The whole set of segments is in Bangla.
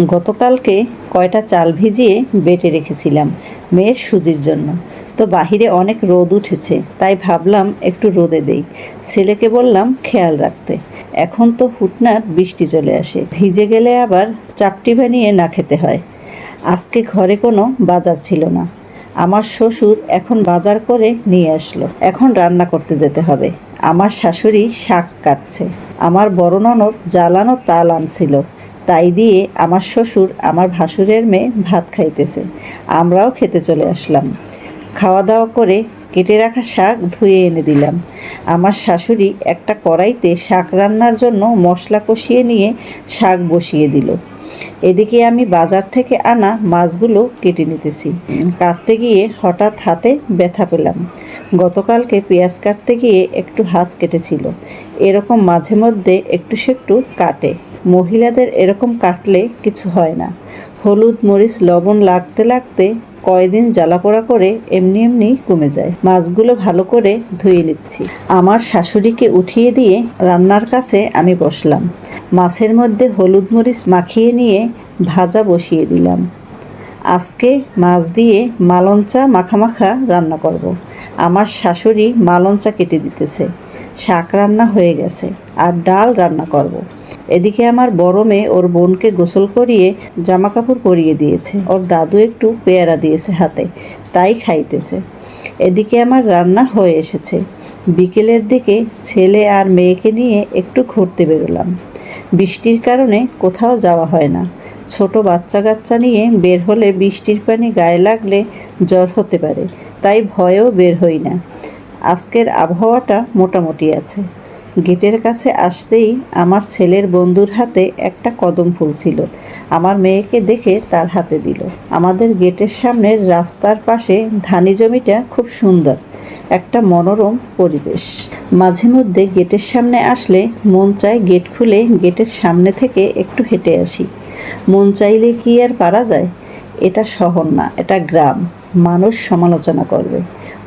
গতকালকে কয়টা চাল ভিজিয়ে বেটে রেখেছিলাম মেয়ের সুজির জন্য। তো বাহিরে অনেক রোদ উঠেছে, তাই ভাবলাম একটু রোদে দেই। ছেলেকে বললাম খেয়াল রাখতে। এখন তো হুটনাট বৃষ্টি চলে আসে। ভিজে গেলে আবার চাপটি বানিয়ে না খেতে হয়। আজকে ঘরে কোনো বাজার ছিল না। আমার শ্বশুর এখন বাজার করে নিয়ে আসলো। এখন রান্না করতে যেতে হবে। আমার শাশুড়ি শাক কাটছে। আমার বড় ননদ জ্বালানো তাল আনছিল। তাই দিয়ে আমার শ্বশুর আমার ভাসুরের মেয়ে ভাত খাইতেছে। আমরাও খেতে চলে আসলাম। খাওয়া দাওয়া করে কেটে রাখা শাক ধুয়ে এনে দিলাম। আমার শাশুড়ি একটা কড়াইতে শাক রান্নার জন্য মশলা কষিয়ে নিয়ে শাক বসিয়ে দিল। এদিকে আমি বাজার থেকে আনা মাছগুলো কেটে নিতেছি। কাটতে গিয়ে হঠাৎ হাতে ব্যথা পেলাম। গতকালকে পেঁয়াজ কাটতে গিয়ে একটু হাত কেটেছিল। এরকম মাঝে মধ্যে একটু সেকটু কাটে। মহিলাদের এরকম কাটলে কিছু হয় না। হলুদ, মরিচ, লবণ লাগতে লাগতে কয়দিন জ্বালাপোড়া করে এমনি এমনি কমে যায়। মাছগুলো ভালো করে ধুয়ে নিচ্ছি। আমার শাশুড়িকে উঠিয়ে দিয়ে রান্নার কাছে আমি বসলাম। মাছের মধ্যে হলুদ, মরিচ মাখিয়ে নিয়ে ভাজা বসিয়ে দিলাম। আজকে মাছ দিয়ে মালঞ্চা মাখামাখা রান্না করব। আমার শাশুড়ি মালঞ্চা কেটে দিতেছে। শাক রান্না হয়ে গেছে। আর ডাল রান্না করব। এদিকে আমার বড় মেয়ে ওর বোনকে গোসল করিয়ে জামা কাপড় পরিয়ে দিয়েছে। ওর দাদু একটু পেয়ারা দিয়েছে হাতে, তাই খাইতেছে। এদিকে আমার রান্না হয়ে এসেছে। বিকেলের দিকে ছেলে আর মেয়েকে নিয়ে একটু ঘুরতে বেরোলাম। বৃষ্টির কারণে কোথাও যাওয়া হয় না। ছোট বাচ্চা কাচ্চা নিয়ে বের হলে বৃষ্টির পানি গায়ে লাগলে জ্বর হতে পারে, তাই ভয়েও বের হই না। আজকের আবহাওয়াটা মোটামুটি আছে। গেটের কাছে আসতেই আমার ছেলের বন্ধুর হাতে একটা কদম ফুল ছিল। আমার মেয়েকে দেখে তার হাতে দিল। আমাদের গেটের সামনের রাস্তার পাশে ধানি জমিটা খুব সুন্দর, একটা মনোরম পরিবেশ। মাঝে মধ্যে গেটের সামনে আসলে মন চায় গেট খুলে গেটের সামনে থেকে একটু হেঁটে আসি। মন চাইলে কি আর পারা যায়? এটা শহর না, এটা গ্রাম। মানুষ সমালোচনা করবে।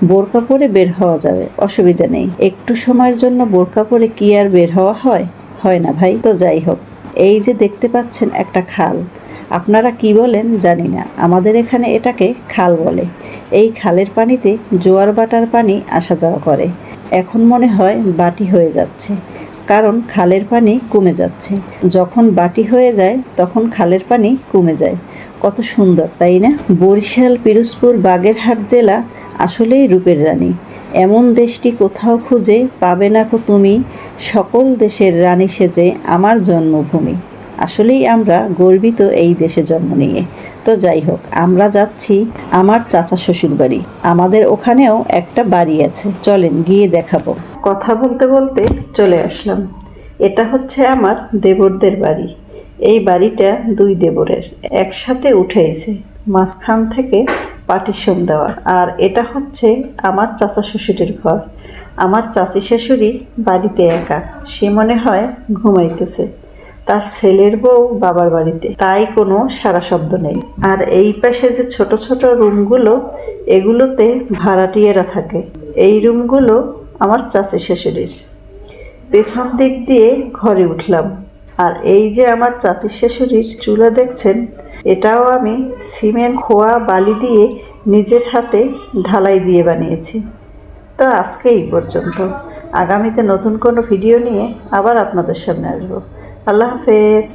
বোরকা পরে বের হওয়া যাবে, অসুবিধা নেই। একটু সময়ের জন্য বোরকা পরে কি আর বের হওয়া হয়? হয় না ভাই, তো যাই হোক। এই যে দেখতে পাচ্ছেন একটা খাল। আপনারা কি বলেন জানি না। আমাদের এখানে এটাকে খাল বলে। এই খালের পানিতে জোয়ার বাটার পানি আসা যাওয়া করে। এখন মনে হয় বাটি হয়ে যাচ্ছে। কারণ খালের পানি কমে যাচ্ছে। যখন বাটি হয়ে যায়, তখন খালের পানি কমে যায়। কত সুন্দর, তাই না? বরিশাল, পিরোজপুর, বাগেরহাট জেলা আসলেই রূপের রানী। এমন দেশটি কোথাও খুঁজে পাবে না কো তুমি, সকল দেশের রানী সেজে আমার জন্মভূমি। আসলেই আমরা গর্বিত এই দেশে জন্ম নিয়ে। তো যাই হোক, আমরা যাচ্ছি আমার চাচা শ্বশুর বাড়ি। আমাদের ওখানেও একটা বাড়ি আছে। চলেন গিয়ে দেখাবো। কথা বলতে বলতে চলে আসলাম। এটা হচ্ছে আমার দেবরদের বাড়ি। এই বাড়িটা দুই দেবরের। একসাথে উঠেছে মাঝখান থেকে পার্টিশন দেওয়া আর এটা হচ্ছে আমার চাচা শ্বশুরের ঘর। আমার চাচি শাশুড়ি বাড়িতে একা। সে মনে হয় ঘুমাইতেছে। তার ছেলের বউ বাবার বাড়িতে। তাই কোনো সারা শব্দ নেই। আর এই পাশে যে ছোট ছোট রুমগুলো, এগুলোতে ভাড়াটিয়েরা থাকে। এই রুমগুলো আমার চাচি শাশুড়ির পেছন দিক দিয়ে ঘরে উঠলাম। আর এই যে আমার চাচির শাশুড়ির চুলা দেখছেন এটাও আমি সিমেন্ট খোয়া বালি দিয়ে নিজের হাতে ঢালাই দিয়ে বানিয়েছি। তো আজকে এই পর্যন্ত। আগামীতে নতুন কোনো ভিডিও নিয়ে আবার আপনাদের সামনে আসব। আল্লাহ হাফেজ।